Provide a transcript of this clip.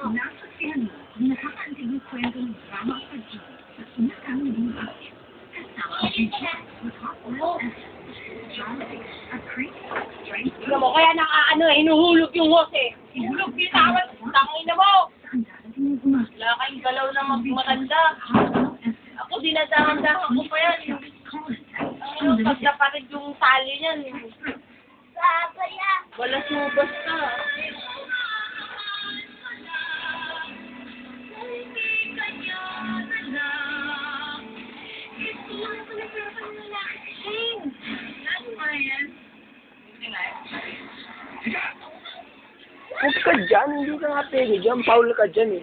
Nasa Fermi, nakakaantig ng kwento ng drama sa G sa sinakang naging bakit. Kasama ang G-Chat with hot words at. Ano kaya nakaano eh, inuhulog yung hose eh. Inuhulog yung tawad, mo! Wala kayong galaw na magmatanda. Ako, dinadahan-dahan ko pa yan. Ano, pagdaparid yung tali niyan. Wala subas ka. कुक्कुट जन्म भी कहाँ पे है? जम पाउल का जन्म।